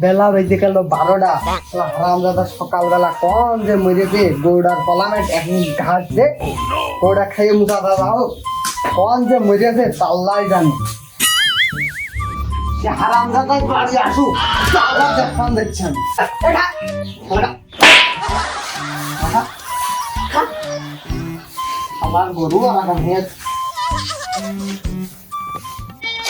বেলা বেজে গেল বারোটা হারামজাদা সকালবেলা কন যে মরেছে গৌড়ার পলামেট এখন ঘাস দে গৌড়া খাইয়ে মুখা দাও কন যে মরেছে তাল্লাই জানে। সে হারামজাদা বাড়ি আসুক আবার দেখান দেখছেন আমার গরু আমার মেয়ে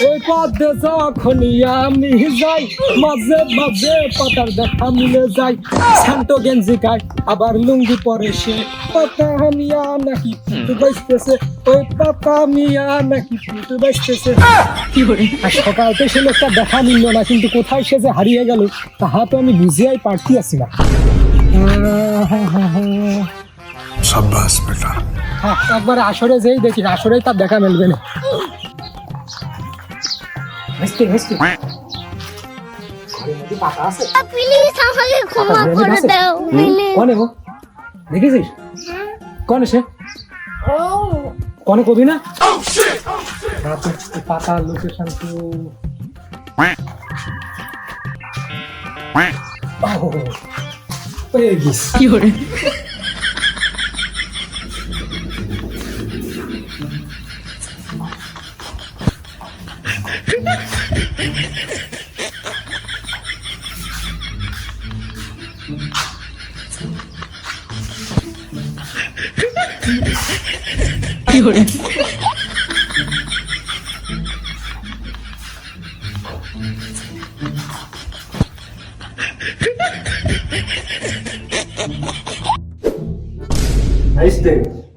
ওই পথে যখনই আমি যাই মাঝে মাঝে পাতার দেখা মিলে যাই শান্ত গেঞ্জি গায় আবার লুঙ্গি পরে সে পাতা মিয়া নাকি পুটু বেসতেছে ওই পাতা মিয়া নাকি পুটু বেসতেছে কি বলি? সকাল তো সে লোকটা দেখা মিলল না কিন্তু কোথায় সে যে হারিয়ে গেল তাহা তো আমি বুঝিয়াই পারতি আছি না। সাব্বাস বেটা। হ্যাঁ, একবার আসরে যেই দেখি আসরেই তার দেখা মিলবে না। ঘরের মধ্যে পাতা আছে? প্লিজ আমাকে ক্ষমা করে? দাও কনে গো? দেখেছিস? কনে সে? ও কবি না? পাতা লোকেশন তো কি করে?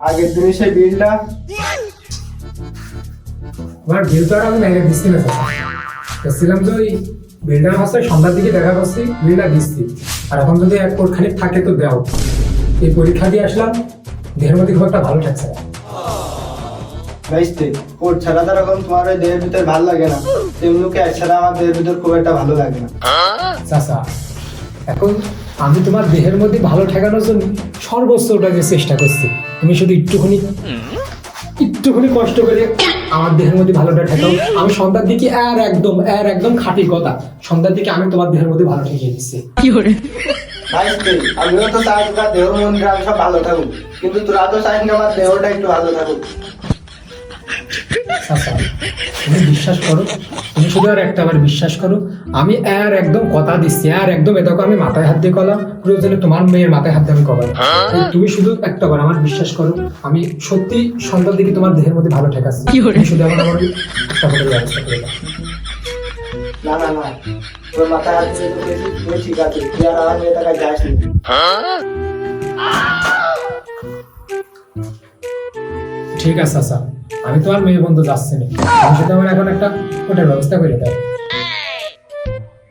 আগের দিনে সেই বিলটা আমার বিলটা আমি মেরে দিচ্ছি না। যে ওই হচ্ছে সন্ধ্যার দিকে দেখা পাচ্ছি বিলটা দিচ্ছি। আর এখন যদি এক খানিক থাকে তো দাও। এই পরীক্ষা দিয়ে আসলাম দেহের মধ্যে খুব একটা ভালো থাকছে না। আসতে কোট ছাড়া তো এরকম তোমার ওই দেহের ভিতর ভালো লাগে না। তেমনি ছাড়া আমার দেহের ভিতর খুব একটা ভালো লাগে না। চাচা এখন আমি তোমার দেহের মধ্যে ভালো ঠেকানোর জন্য সর্বোচ্চটাকে চেষ্টা করছি। তুমি শুধু একটুখানি একটুখানি কষ্ট করে আমার দেহের মধ্যে ভালোটা ঠেকাও। আমি সন্ধ্যার দিকে আর একদম আর একদম খাঁটি কথা। সন্ধ্যার দিকে আমি তোমার দেহের মধ্যে ভালো ঠেকিয়ে দিচ্ছি। আসতে আমিও তো চাই তোমার দেহ মন গ্রাম সব ভালো থাকুক। কিন্তু তোরা তো চাই আমার দেহটা একটু ভালো থাকুক। তুমি বিশ্বাস করো তুমি শুধু আর একটা বার বিশ্বাস করো আমি আর একদম কথা দিচ্ছি আর একদম এ আমি মাথায় হাত দিয়ে কলাম প্রয়োজনে তোমার মেয়ের মাথায় হাত দিয়ে আমি কবাই তুমি শুধু একটা বার আমার বিশ্বাস করো আমি সত্যি সন্ধ্যার দিকে তোমার দেহের মধ্যে ভালো ঠেকাচ্ছি। শুধু আমার আমার একটা করে ব্যবস্থা করে না না না তোর মাথায় হাত দিয়ে তুই ঠিক আছে তুই আর আমার মেয়ে টাকা যাস নি। ঠিক আছে চাচা আমি তোমার মেয়ে বন্ধু যাচ্ছি না আমি শুধু আমার এখন একটা ওটার ব্যবস্থা করে দাও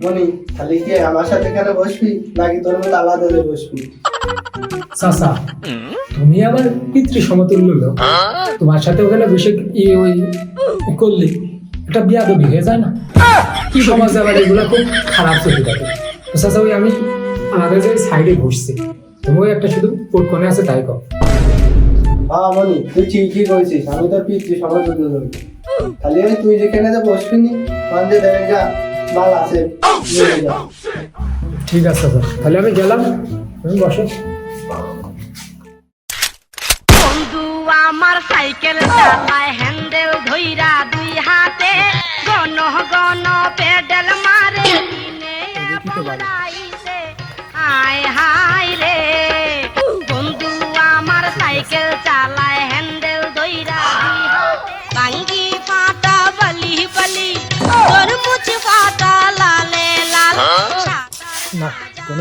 মনি খালি কি আমার সাথে এখানে বসবি? নাকি তোর মতো আলাদা হয়ে বসবি? চাচা তুমি আমার পিতৃ সমতুল্য লোক। তোমার সাথে ওখানে বসে ওই করলে? এটা বিয়া দেবী হয়ে যায় না? কি সমাজে আবার এগুলো খুব খারাপ চলে থাকে তো চাচা ওই আমি আমাদের যে সাইডে বসছি। তুমি একটা শুধু কোটকনে আছে তাই কর হ্যাঁ মনি তুই ঠিকই করেছিস আমি তোর পিতৃ সমাজ লোক খালি ওই তুই যেখানে যে বসবি নি মানে দেখে যা মাল আছে ঠিক আছে চাচা তাহলে আমি গেলাম। তুমি বসো। আমার সাইকেল চালায় হ্যান্ডেল ধইরা দুই হাতে গন গন পেডেল মারে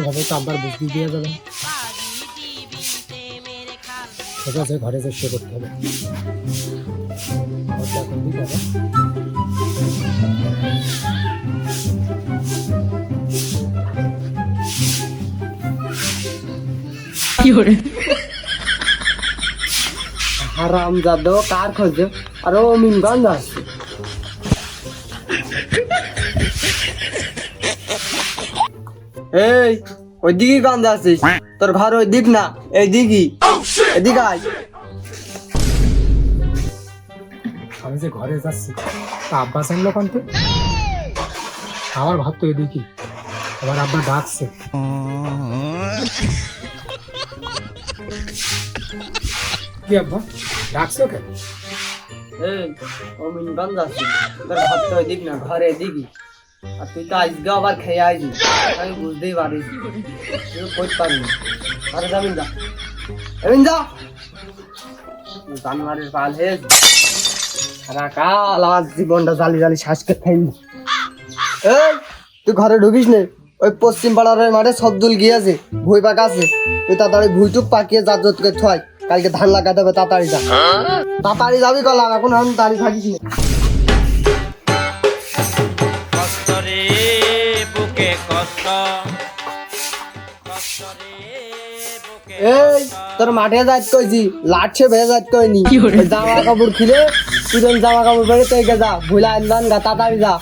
কোনোভাবে তো আবার বুঝতে দেওয়া যাবে। না ঠিক আছে ঘরে যে সে করতে হবে। হবে? হারাম জাদো কার খোঁজে? আর ও মিনগঞ্জ আসছে এই ওইদিকে গন্ধ আছিস তোর ঘর ওই দিক না এই দিকই এদিক আয়। আমি যে ঘরে যাচ্ছি তা আব্বাস আনলো কান্তে আমার ভাব তো এদিকে আমার আব্বা ডাকছে। কি আব্বা ডাকছো কেন? এই অমিন বান যাচ্ছি তোর ঘর তো দিক না ঘরে দিবি আর তুই তো আজকে আবার খেয়ে আমি বুঝতেই পারিস। তুই পারবি আরে যা যা জানুয়ারির পাল হে সারা কাল আমার জীবনটা জালি জালি শ্বাস করে খাইনি এই তুই ঘরে ঢুকিস নে। ওই পশ্চিম পাড়ার মাঠে সবদুল গিয়েছে ভুই পাকা আছে। তুই তাড়াতাড়ি ভুইটুক পাকিয়ে জাত জাত করে থয় কালকে ধান লাগাতে হবে তাড়াতাড়ি যা। তাড়াতাড়ি যাবি কলাম এখন এখন দাঁড়িয়ে থাকিস না। এই তোর মাঠে যাইত কইছি লাটছে ভেজে যাইত কইনি। জামা কাপড় খুলে তুই জামা কাপড় পরে তুই যা ভুলা আনবান গা তাড়াতাড়ি যা।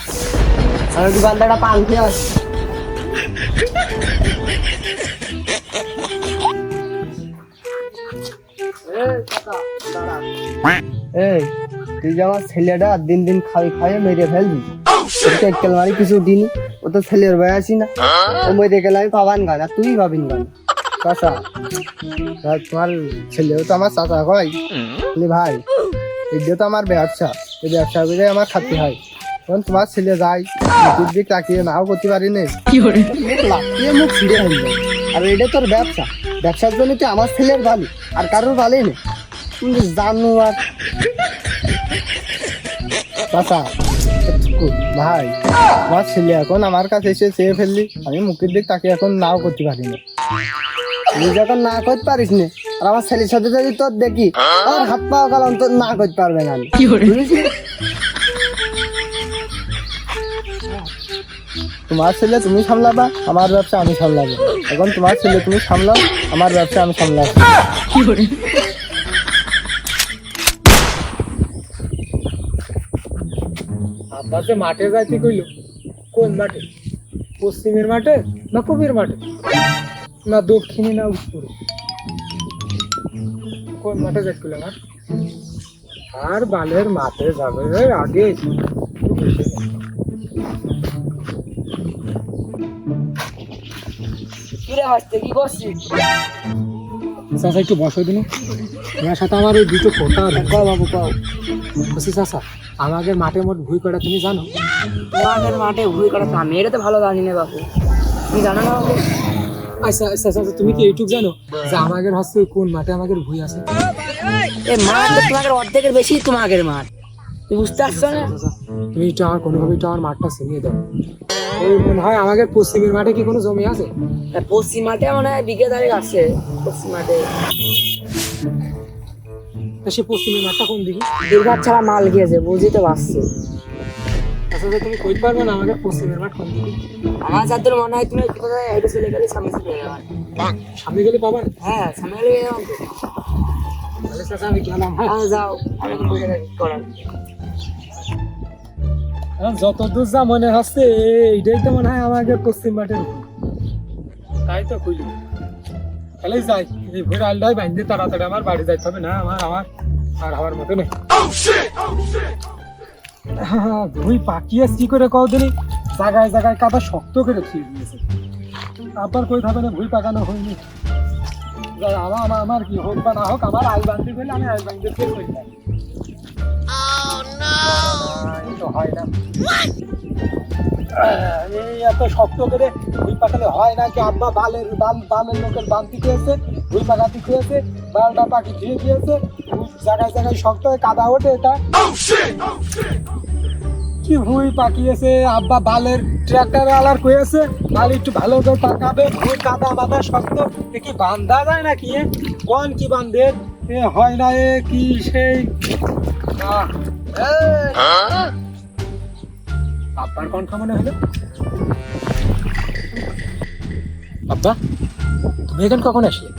আর দোকানদারটা পান খেয়ে আস এই তুই যে আমার ছেলেটা দিন দিন খাই খাইয়ে মেরে ফেলবি। ওকে এককেল মারি কিছু দিনি ও তো ছেলের বয়সই না। ও মেরে গেলে আমি পাবান গান আর তুই পাবিন গান চাচা তোমার ছেলেও তো আমার চাচা হয়। ভাই এটা তো আমার ব্যবসা। এই ব্যবসা করে আমার খাতে হয়। তখন তোমার ছেলে যায় মুখের দিক তাকিয়ে নাও করতে পারি না। লাকিয়ে মুখ ফিরে আর এটা তোর ব্যবসা। ব্যবসার জন্য তো আমার ছেলের ভালো আর কারোর ভালোই নেই। তুমি জানো আর। চাচা ভাই আমার ছেলে এখন আমার কাছে এসে চেয়ে ফেললি আমি মুখের দিক তাকে এখন নাও করতে পারি না। তুই যখন না করতে পারিস না আর আমার ছেলের সাথে যদি তোর দেখি আর হাত পা কালাম তোর না করতে পারবে না। আমি? তোমার ছেলে তুমি সামলাবা আমার ব্যবসা আমি সামলাবো। এখন তোমার ছেলে তুমি সামলাও আমার ব্যবসা আমি সামলাবো। আব্বা যে মাঠে যাইতে কইলো কোন মাঠে? পশ্চিমের মাঠে না পূবের মাঠে? না দক্ষিণে না উত্তরে? কোন মাঠে যাইতে কইলো আমার আর বালের মাঠে যাবে আগে। কি করছিস? একটু বসো দিন। সাথে আমার এই দুটো। কও বাবু কও বলছি চাচা আমাদের মাঠে মোট ভুই করা তুমি জানো? তোমাদের মাঠে ভুই করা তো আমি এটা তো ভালো জানি না বাপু। তুমি জানো না বাপু? আচ্ছা আচ্ছা আচ্ছা তুমি কি এইটুক জানো যে আমাদের হচ্ছে কোন মাঠে আমাদের ভুই আছে? এ মাঠ তো তোমাদের অর্ধেকের বেশি তোমাদের মাঠ। তুমি বুঝতে পারছ না? তুমি একটু আমার কোনোভাবে একটু আমার মাঠটা চিনিয়ে দাও। ওই মনে হয় আমাদের পশ্চিমের মাঠে কি কোনো জমি আছে? পশ্চিম মাঠে মনে হয় বিঘে আছে পশ্চিম মাঠে। তা সে পশ্চিমের মাঠটা কোন দিকে? দুর্গার ছাড়া মাল গিয়েছে বুঝি তো পারছি। তুমি পারবে না আমাদের পশ্চিমের মাঠ কোন দিকে? আমার যাদের মনে হয় তুমি কোথায় হেঁটে চলে গেলে সামনে চলে যাবে। সামনে গেলে পাবা? হ্যাঁ সামনে গেলে যাও। তাহলে চাচা আমি গেলাম হ্যাঁ। হ্যাঁ যাও। আমি বুঝে করার এখন যতদূর যা মনে হচ্ছে এইটাই তো মনে হয় আমাদের পশ্চিম মাঠের তাই তো কইলি। তাহলে যাই। এই ভোর আল্লাহ বাইন্দে তাড়াতাড়ি আমার বাড়ি যাইতে হবে না, আমার আমার আর হওয়ার মতো নেই। দুই পাকিয়ে কি করে কও দিনি জায়গায় জায়গায় কাদা শক্ত করে ছিঁড়ে দিয়েছে। আবার কই থাকবে না ভুল পাকানো হয়নি। আমার আমার কি হোক বা না হোক, আমার আল বান্ধি বলে আমি আল বান্ধি তো হয় না এত শক্ত করে ভুই পাকালে হয় না কি আব্বা বালের বাল বালের লোকের বান্তি খেয়েছে ভুই পাকাতি খেয়েছে বালটা পাখি খেয়ে দিয়েছে জায়গায় জায়গায় শক্ত হয়ে কাদা ওঠে এটা কি ভুই পাকিয়েছে আব্বা বালের ট্রাক্টর আলার কয়েছে বাল একটু ভালো করে পাকাবে ভুই কাদা বাদা শক্ত এ কি বান্ধা যায় নাকি এ কোন কি বান্ধে হয় না এ কি সেই আব্বার কোন খামনে হলো? আব্বা, তুমি এখন কখন আসলে?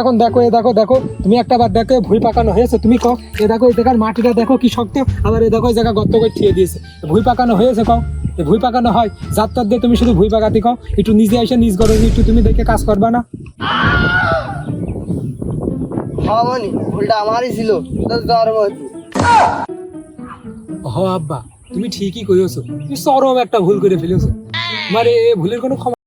এখন দেখো এ দেখো দেখো, তুমি একটা বার দেখো এ ভুই পাকানো হয়েছে, তুমি কও এ দেখো, এই জায়গার মাটিটা দেখো কি শক্ত, আবার এ দেখো জায়গা গর্ত করে থিয়ে দিয়েছে। ভুই পাকানো হয়েছে কও এ ভুই পাকানো হয় যাত্রার দিয়ে তুমি শুধু ভুই পাকাতে কও, একটু নিজে এসে নিজ করো একটু তুমি দেখে কাজ করবা না? হ্যাঁ মনি ভুলটা আমারই ছিল হ আব্বা, তুমি ঠিকই কইছো তুমি চরম একটা ভুল করে ফেলেছো। মানে এ ভুলের কোনো ক্ষমা